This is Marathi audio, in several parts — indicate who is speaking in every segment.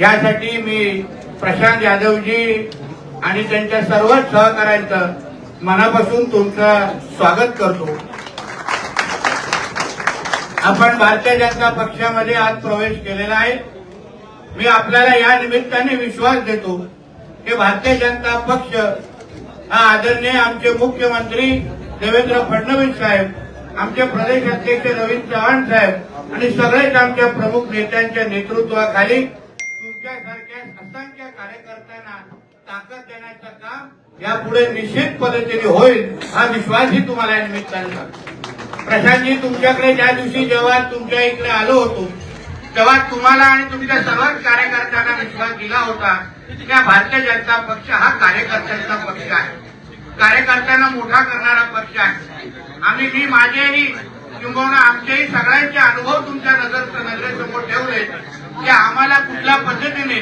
Speaker 1: यासाठी मी प्रशांत यादवजी आणि त्यांच्या सर्वच सहकाऱ्यांचं मनापासून तुमचं स्वागत करतो. आपण भारतीय जनता पक्षामध्ये आज प्रवेश केलेला आहे. मी आपल्याला या निमित्ताने विश्वास देतो की भारतीय जनता पक्ष हा आदरणीय आमचे मुख्यमंत्री देवेंद्र फडणवीस साहेब आमचे प्रदेश अध्यक्ष रवींद्र चव्हाण साहेब आणि सगळेच आमच्या प्रमुख नेत्यांच्या नेतृत्वाखाली ताकद देण्याचं काम यापुढे निश्चित पद्धतीने होईल हा विश्वासही तुम्हाला या निमित्ताने सांगतो प्रशांतजी तुमच्याकडे ज्या दिवशी जेव्हा तुमच्या इकडे आलो होतो तेव्हा तुम्हाला आणि तुमच्या सर्वच कार्यकर्त्यांना विश्वास दिला होता की भारतीय जनता पक्ष हा कार्यकर्त्यांचा पक्ष आहे. कार्यकर्त्यांना मोठा करणारा पक्ष आहे. आम्ही मी माझेही किंबहुना आमचेही सगळ्यांचे अनुभव तुमच्या नजर नजरेसमोर ठेवले की आम्हाला कुठल्या पद्धतीने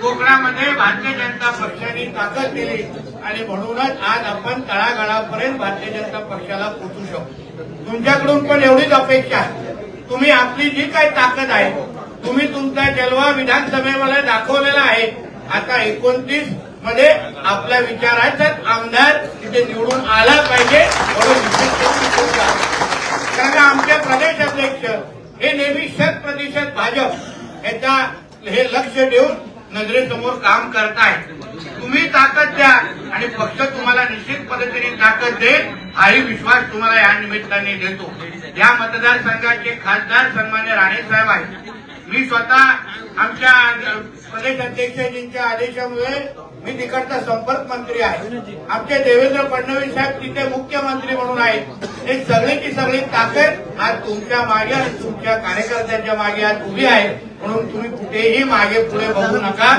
Speaker 1: कोकणामध्ये भारतीय जनता पक्षाने ताकद दिली आणि म्हणूनच आज आपण तळागाळापर्यंत भारतीय जनता पक्षाला पोचू शकतो. तुमच्याकडून पण एवढीच अपेक्षा आहे. तुम्ही आपली जी काही ताकद आहे तुम्ही तुमचा जलवा विधानसभेमध्ये दाखवलेला आहे. आता एकोणतीसमध्ये आपल्या विचाराचा आमदार तिथे निवडून आला पाहिजे म्हणून कारण आमचे प्रदेश अध्यक्ष हे नेहमी शत प्रतिशत भाजप याचा हे लक्ष देऊन नजरेसमोर काम करताय. तुम्ही ताकद द्या आणि पक्ष तुम्हाला निश्चित पद्धतीने ताकद देईल हाही विश्वास तुम्हाला या निमित्ताने देतो. या मतदारसंघाचे खासदार सन्मान्य राणे साहेब आहेत. मी स्वतः आमच्या प्रदेश अध्यक्षजींच्या आदेशामुळे मी तिकडचा संपर्क मंत्री आहे. आमचे देवेंद्र फडणवीस साहेब तिथे मुख्यमंत्री म्हणून आहेत. हे सगळीची सगळी ताकद आज तुमच्या मागे आणि तुमच्या कार्यकर्त्यांच्या मागे आज उभी आहे. म्हणून तुम्ही कुठेही मागे पुढे बघू नका.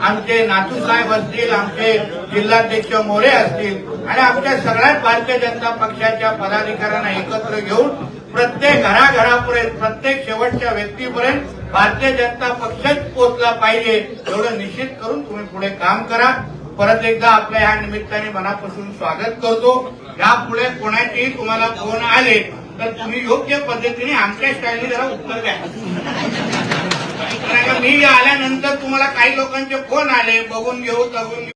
Speaker 1: आमचे नातू साहेब असतील आमचे जिल्हाध्यक्ष मोरे असतील आणि आमच्या सगळ्याच भारतीय जनता पक्षाच्या पदाधिकाऱ्यांना एकत्र घेऊन प्रत्येक घराघरापर्यंत प्रत्येक शेवटच्या व्यक्तीपर्यंत भारतीय जनता पक्षच पोचला पाहिजे एवढं निश्चित करून तुम्ही पुढे काम करा. परत एकदा आपल्या या निमित्ताने मनापासून स्वागत करतो. यापुढे कोणाचेही तुम्हाला फोन आले तर तुम्ही योग्य पद्धतीने आमच्या स्टाईलने जरा उत्तर द्या. मी आल्यानंतर तुम्हाला काही लोकांचे फोन आले बघून घेऊ तगून